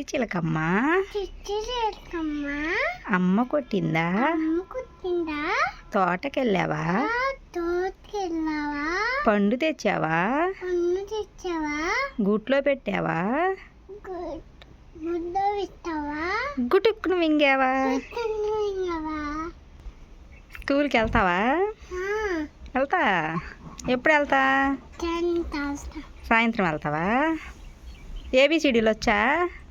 చిట్టి చిలకమ్మ. అమ్మ కొట్టిందా? అమ్మ కుట్టిందా? తోటకెళ్ళావా? తోటకెళ్ళావా? పండు తెచ్చావా? గూట్లో పెట్టావా? గుటుక్కును మింగావా? స్కూల్కి వెళ్తావా వెళ్తా. ఎప్పుడు వెళ్తా సాయంత్రం వెళ్తావా? ఏబిసిడీలు వచ్చా?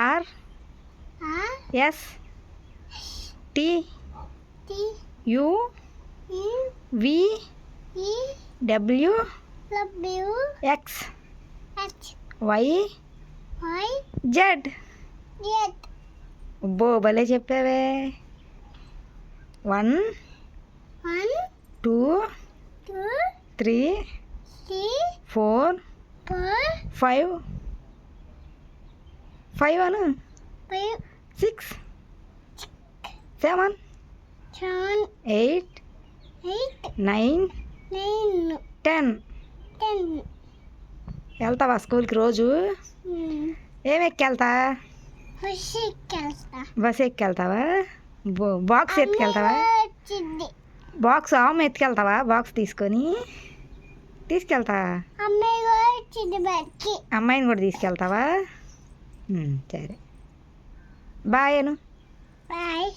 R R S T T U U V E W W X H Y Y Z Z అబ్బో భలే చెప్పావే one one two two three three four four five five అను? Five. Six. Seven. Seven. Eight. Eight. Nine. Ten. వెళ్తావా స్కూల్కి రోజు? ఏం ఎక్కి వెళ్తా హుషికెళ్తా bus ఎక్కి వెళ్తావా బో- బాక్స్ ఎత్తుకెళ్తావా? బాక్స్ ఆమె ఎత్తుకెళ్తావా? బాక్స్ తీసుకొని? తీసుకెళ్తా. అమ్మాయిని కూడా తీసుకెళ్తావా? ಹ್ಞೂ ಸರಿ. ಬಾಯ್ ಏನು ಬಾಯ್